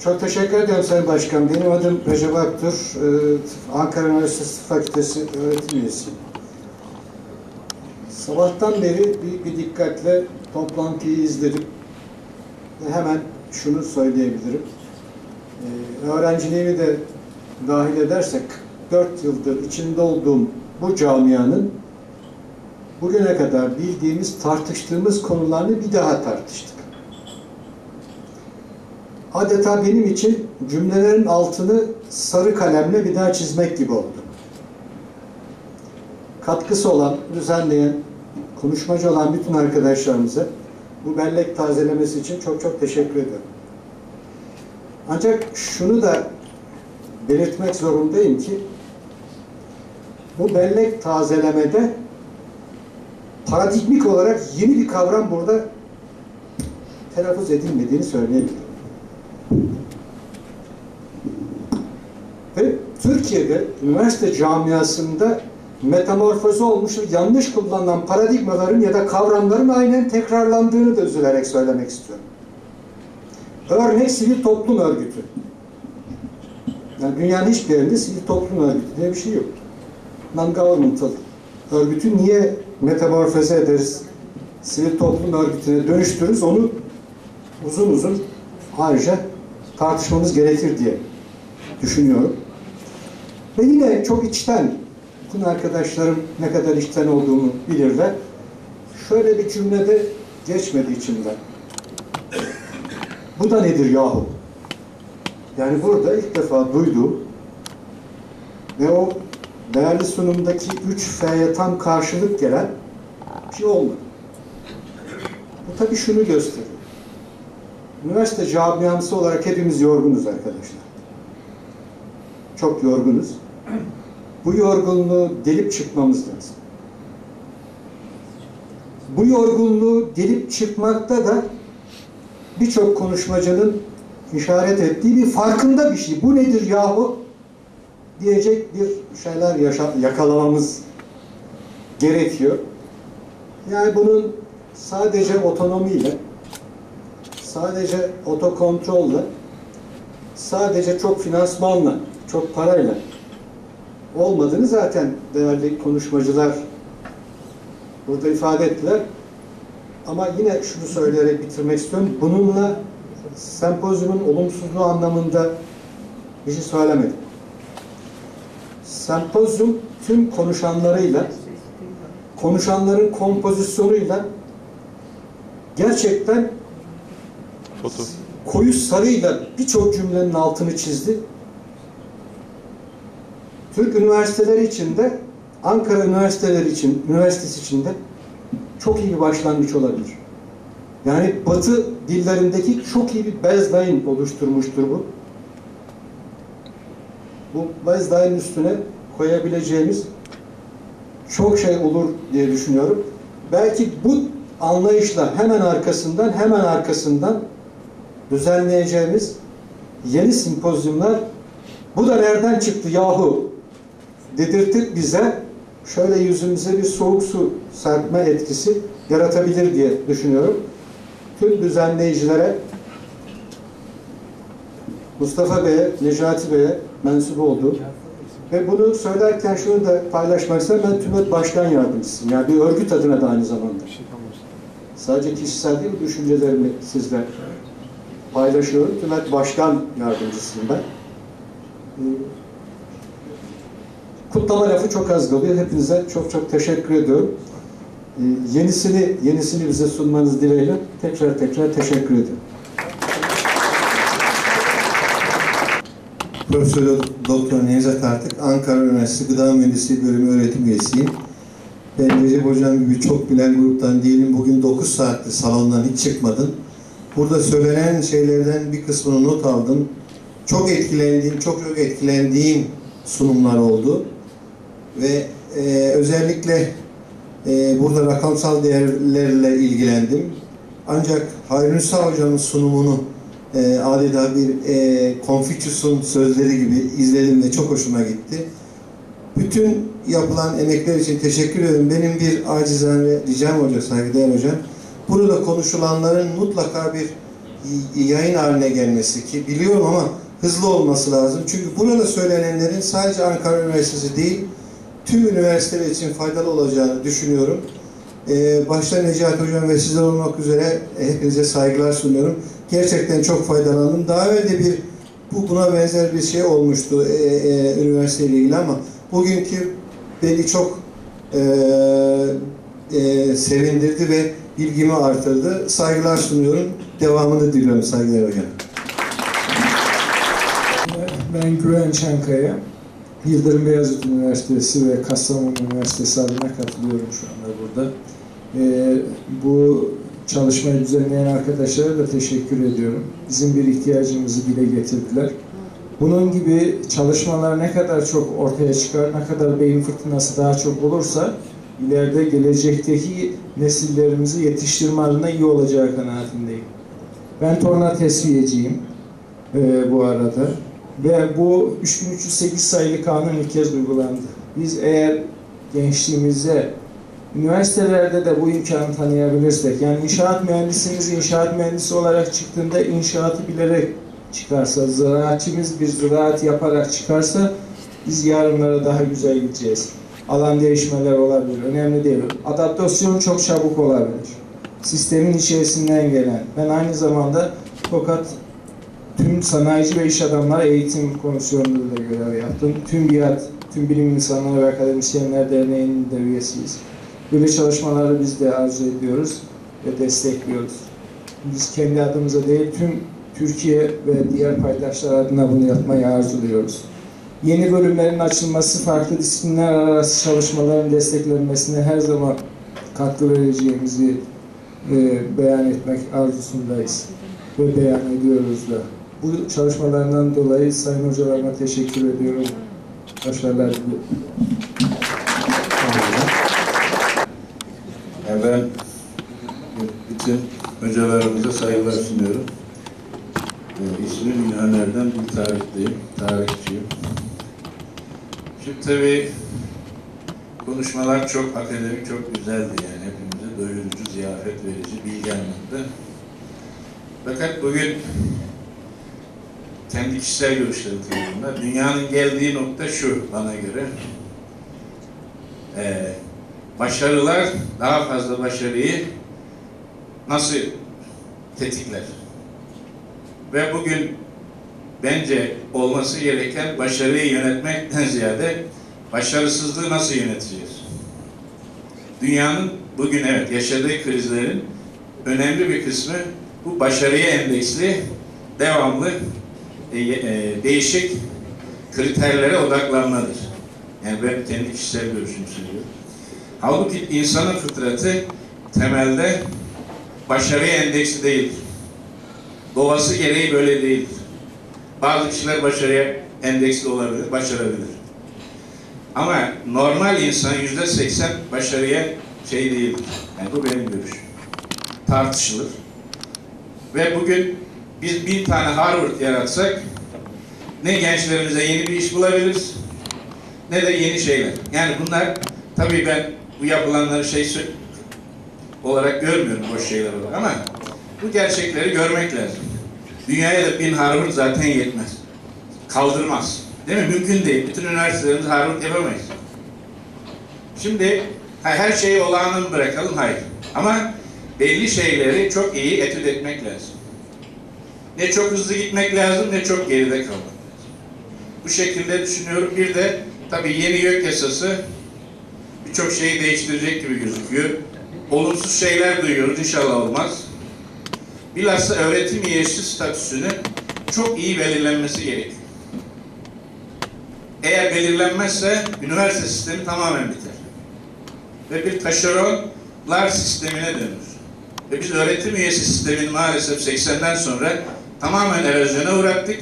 Çok teşekkür ediyorum Sayın Başkan. Benim adım Recep Aktur. Ee, Ankara Üniversitesi Fakültesi öğretim üyesiyim. Sabahtan beri bir, bir dikkatle toplantıyı izledim. Ve hemen şunu söyleyebilirim. Ee, öğrenciliğimi de dahil edersek 4 yıldır içinde olduğum bu camianın bugüne kadar bildiğimiz, tartıştığımız konularını bir daha tartıştık. Adeta benim için cümlelerin altını sarı kalemle bir daha çizmek gibi oldu. Katkısı olan, düzenleyen, konuşmacı olan bütün arkadaşlarımıza bu bellek tazelemesi için çok çok teşekkür ediyorum. Ancak şunu da belirtmek zorundayım ki bu bellek tazelemede paradigmik olarak yeni bir kavram burada telaffuz edilmediğini söyleyebilirim. Ve Türkiye'de üniversite camiasında metamorfoze olmuş ve yanlış kullanılan paradigmaların ya da kavramların aynen tekrarlandığını da üzülerek söylemek istiyorum. Örnek sivil toplum örgütü. Yani dünyanın hiçbir yerinde sivil toplum örgütü diye bir şey yok. Non-governmental örgütü niye metamorfoze ederiz, sivil toplum örgütüne dönüştürürüz onu uzun uzun ayrıca tartışmamız gerekir diye düşünüyorum. Ve yine çok içten, bütün arkadaşlarım ne kadar içten olduğumu bilirler. Şöyle bir cümlede geçmedi içimden. Bu da nedir yahu? Yani burada ilk defa duyduğum ve o değerli sunumdaki üç F'ye tam karşılık gelen bir şey olmadı. Bu tabii şunu gösteriyor. Üniversite camiası olarak hepimiz yorgunuz arkadaşlar. Çok yorgunuz. Bu yorgunluğu delip çıkmamız lazım. Bu yorgunluğu delip çıkmakta da birçok konuşmacının işaret ettiği bir farkında bir şey. Bu nedir yahu? Diyecek bir şeyler yaşa yakalamamız gerekiyor. Yani bunun sadece otonomiyle, sadece otokontrolle, sadece çok finansmanla, çok parayla olmadığını zaten değerli konuşmacılar burada ifade ettiler. Ama yine şunu söyleyerek bitirmek istiyorum. Bununla sempozyumun olumsuzluğu anlamında bir şey söylemedim. Sempozyum tüm konuşanlarıyla, konuşanların kompozisyonuyla gerçekten Foto. koyu sarıyla birçok cümlenin altını çizdi. Türk üniversiteleri içinde, Ankara Üniversiteleri için, üniversitesi içinde çok iyi bir başlangıç olabilir. Yani Batı dillerindeki çok iyi bir baseline oluşturmuştur bu. Bu baseline'in üstüne koyabileceğimiz çok şey olur diye düşünüyorum. Belki bu anlayışla hemen arkasından hemen arkasından düzenleyeceğimiz yeni simpozyumlar bu da nereden çıktı yahu dedirtip bize şöyle yüzümüze bir soğuk su serpme etkisi yaratabilir diye düşünüyorum. Tüm düzenleyicilere Mustafa Bey'e, Necati Bey'e mensup olduğum ve bunu söylerken şunu da paylaşmak isterim. Ben TÜMET Başkan Yardımcısıyım. Yani bir örgüt adına da aynı zamanda. Sadece kişisel değil, düşüncelerimi sizle paylaşıyorum. TÜMET Başkan Yardımcısıyım ben. Kutlama lafı çok az kalıyor. Hepinize çok çok teşekkür ediyorum. Ee, Yenisini yenisini bize sunmanız dileğiyle tekrar tekrar teşekkür ediyorum. Profesör Doktor Nevzat Artık, Ankara Üniversitesi Gıda Mühendisliği Bölümü öğretim üyesiyim. Ben Recep Hocam gibi çok bilen gruptan değilim. Bugün 9 saatte salondan hiç çıkmadım. Burada söylenen şeylerden bir kısmını not aldım. Çok etkilendiğim, çok çok etkilendiğim sunumlar oldu. Ve e, özellikle e, burada rakamsal değerlerle ilgilendim. Ancak Hayri Nüsa Hocam'ın sunumunu e, adeta bir e, Confucius'un sözleri gibi izledim ve çok hoşuma gitti. Bütün yapılan emekler için teşekkür ederim. Benim bir acizane ricam hoca, saygıdeğer hocam. Burada konuşulanların mutlaka bir yayın haline gelmesi ki biliyorum ama hızlı olması lazım. Çünkü burada söylenenlerin sadece Ankara Üniversitesi değil, tüm üniversiteler için faydalı olacağını düşünüyorum. Ee, başta Necati Hocam ve sizler olmak üzere hepinize saygılar sunuyorum. Gerçekten çok faydalandım. Daha evvel de bir bu buna benzer bir şey olmuştu e, e, üniversiteyle ilgili ama bugünkü beni çok e, e, sevindirdi ve bilgimi artırdı. Saygılar sunuyorum. Devamını diliyorum saygılar hocam. Ben Güven Çankaya. Yıldırım Beyazıt Üniversitesi ve Kastamonu Üniversitesi adına katılıyorum şu anda burada. Ee, bu çalışmayı düzenleyen arkadaşlara da teşekkür ediyorum. Bizim bir ihtiyacımızı dile getirdiler. Bunun gibi çalışmalar ne kadar çok ortaya çıkar, ne kadar beyin fırtınası daha çok olursa ileride gelecekteki nesillerimizi yetiştirme adına iyi olacağı kanaatindeyim. Ben torna tesviyeciyim e, bu arada. Ve bu 3308 sayılı kanun ilk kez uygulandı. Biz eğer gençliğimize, üniversitelerde de bu imkanı tanıyabilirsek, yani inşaat mühendisimiz inşaat mühendisi olarak çıktığında inşaatı bilerek çıkarsa, ziraatçımız bir ziraat yaparak çıkarsa biz yarınlara daha güzel gideceğiz. Alan değişmeler olabilir, önemli değil. Adaptasyon çok çabuk olabilir. Sistemin içerisinden gelen. Ben aynı zamanda Tokat tüm sanayici ve iş adamları eğitim komisyonunda da görev yaptım. Tüm BİAD, tüm bilim insanları ve akademisyenler derneğinin de üyesiyiz. Böyle çalışmaları biz de arzu ediyoruz ve destekliyoruz. Biz kendi adımıza değil tüm Türkiye ve diğer paydaşlar adına bunu yapmayı arzuluyoruz. Yeni bölümlerin açılması, farklı disiplinler arası çalışmaların desteklenmesine her zaman katkı vereceğimizi e, beyan etmek arzusundayız ve beyan ediyoruz da. Bu çalışmalarından dolayı sayın hocalarıma teşekkür ediyorum. Başarılar diliyorum. Ben bütün hocalarımıza saygılar sunuyorum. Ee, ismim İlhaner'den bir tarihteyim, tarihçiyim. Şimdi tabii konuşmalar çok akademik, çok güzeldi yani hepimize doyurucu, ziyafet verici, bilgi anlattı. Fakat bugün kendi kişisel görüşlerim tabii. Dünyanın geldiği nokta şu bana göre. Ee, başarılar daha fazla başarıyı nasıl tetikler? Ve bugün bence olması gereken başarıyı yönetmekten ziyade başarısızlığı nasıl yöneteceğiz? Dünyanın bugün evet yaşadığı krizlerin önemli bir kısmı bu başarıya endeksli, devamlı değişik kriterlere odaklanmadır. Yani ben kendi kişisel görüşümü söylüyorum. Halbuki insanın fıtratı temelde başarıya endeksli değildir. Doğası gereği böyle değildir. Bazı kişiler başarıya endeksli olabilir, başarabilir. Ama normal insan yüzde seksen başarıya şey değildir. Yani bu benim görüşüm. Tartışılır. Ve bugün biz bir tane Harvard yaratsak ne gençlerimize yeni bir iş bulabiliriz ne de yeni şeyler. Yani bunlar tabii ben bu yapılanları şey olarak görmüyorum boş şeyler olarak ama bu gerçekleri görmek lazım. Dünyaya da bin Harvard zaten yetmez. Kaldırmaz. Değil mi? Mümkün değil. Bütün üniversitelerimizi Harvard yapamayız. Şimdi her şeyi olağanı mı bırakalım? Hayır. Ama belli şeyleri çok iyi etüt etmek lazım. Ne çok hızlı gitmek lazım ne çok geride kalmak. Bu şekilde düşünüyorum. Bir de tabii yeni YÖK yasası birçok şeyi değiştirecek gibi gözüküyor. Olumsuz şeyler duyuyoruz. İnşallah olmaz. Bilhassa öğretim üyesi statüsünün çok iyi belirlenmesi gerekiyor. Eğer belirlenmezse üniversite sistemi tamamen biter. Ve bir taşeronlar sistemine dönür. Ve biz öğretim üyesi sistemini maalesef 80'den sonra tamamen erozyona uğrattık.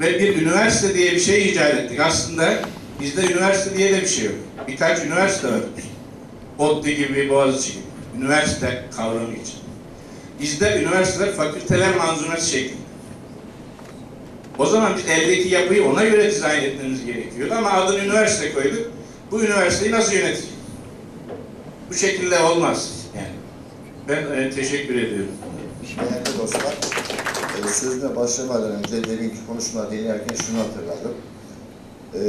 Ve bir üniversite diye bir şey icat ettik. Aslında bizde üniversite diye de bir şey yok. Birkaç üniversite var. ODTÜ gibi, Boğaziçi gibi. Üniversite kavramı için. Bizde üniversiteler fakülteler manzumesi şeklinde. O zaman biz eldeki yapıyı ona göre dizayn etmemiz gerekiyordu ama adını üniversite koyduk. Bu üniversiteyi nasıl yöneteceğiz? Bu şekilde olmaz yani. Ben e, teşekkür ediyorum. Değerli dostlar, sözüne başlamadan önce deminki konuşma dinlerken şunu hatırladım. E,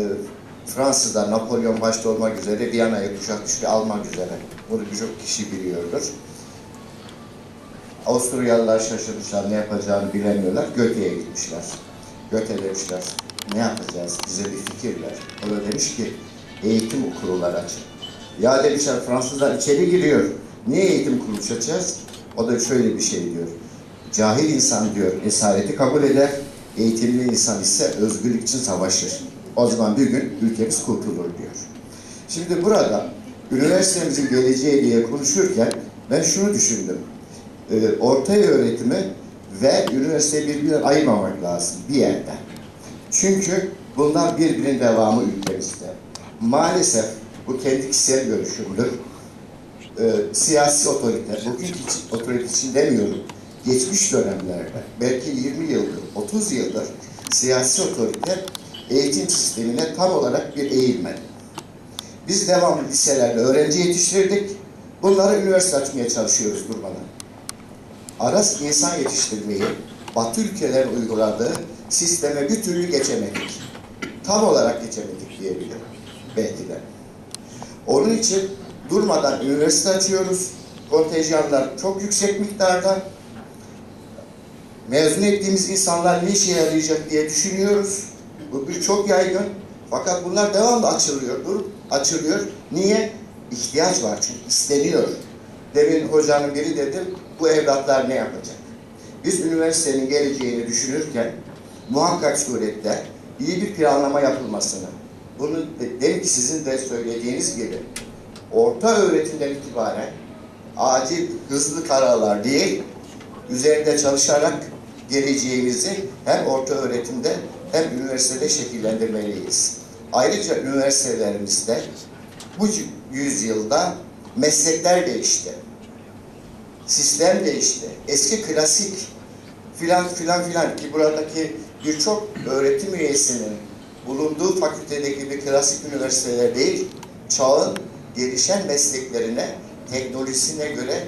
Fransızlar Napolyon başta olmak üzere Viyana'yı kuşatmış ve almak üzere. Bunu birçok kişi biliyordur. Avusturyalılar şaşırmışlar, ne yapacağını bilemiyorlar. Göte'ye gitmişler. Göte demişler, ne yapacağız, bize bir fikir ver. O da demiş ki, eğitim kurulları açın. Ya demişler, Fransızlar içeri giriyor. Niye eğitim kurulu açacağız? O da şöyle bir şey diyor. Cahil insan diyor, esareti kabul eder. Eğitimli insan ise özgürlük için savaşır. O zaman bir gün ülkemiz kurtulur diyor. Şimdi burada üniversitemizin geleceği diye konuşurken ben şunu düşündüm. Ee, orta öğretimi ve üniversiteyi birbirinden ayırmamak lazım bir yerden. Çünkü bunlar birbirinin devamı ülkemizde. Maalesef bu kendi kişisel görüşümdür. Ee, siyasi otorite, bugünkü için- otorite için demiyorum. Geçmiş dönemlerde, belki 20 yıldır, 30 yıldır siyasi otorite eğitim sistemine tam olarak bir eğilmedi. Biz devamlı liselerde öğrenci yetiştirdik. Bunları üniversite açmaya çalışıyoruz durmadan. Aras insan yetiştirmeyi Batı ülkeler uyguladığı sisteme bir türlü geçemedik. Tam olarak geçemedik diyebilirim. Belki de. Onun için durmadan üniversite açıyoruz. Kontenjanlar çok yüksek miktarda. Mezun ettiğimiz insanlar ne işe yarayacak diye düşünüyoruz. Bu bir çok yaygın. Fakat bunlar devamlı açılıyor. Dur, açılıyor. Niye? İhtiyaç var çünkü isteniyor. Demin hocanın biri dedi, bu evlatlar ne yapacak? Biz üniversitenin geleceğini düşünürken muhakkak surette iyi bir planlama yapılmasını, bunu de- demin ki sizin de söylediğiniz gibi orta öğretimden itibaren acil hızlı kararlar değil, üzerinde çalışarak geleceğimizi hem orta öğretimde hem üniversitede şekillendirmeliyiz. Ayrıca üniversitelerimizde bu yüzyılda meslekler değişti. Sistem değişti. Eski klasik filan filan filan ki buradaki birçok öğretim üyesinin bulunduğu fakültedeki bir klasik üniversiteler değil, çağın gelişen mesleklerine, teknolojisine göre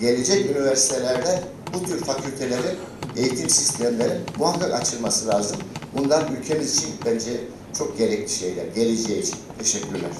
gelecek üniversitelerde bu tür fakültelerin eğitim sistemleri muhakkak açılması lazım. Bunlar ülkemiz için bence çok gerekli şeyler. Geleceği için. Teşekkürler.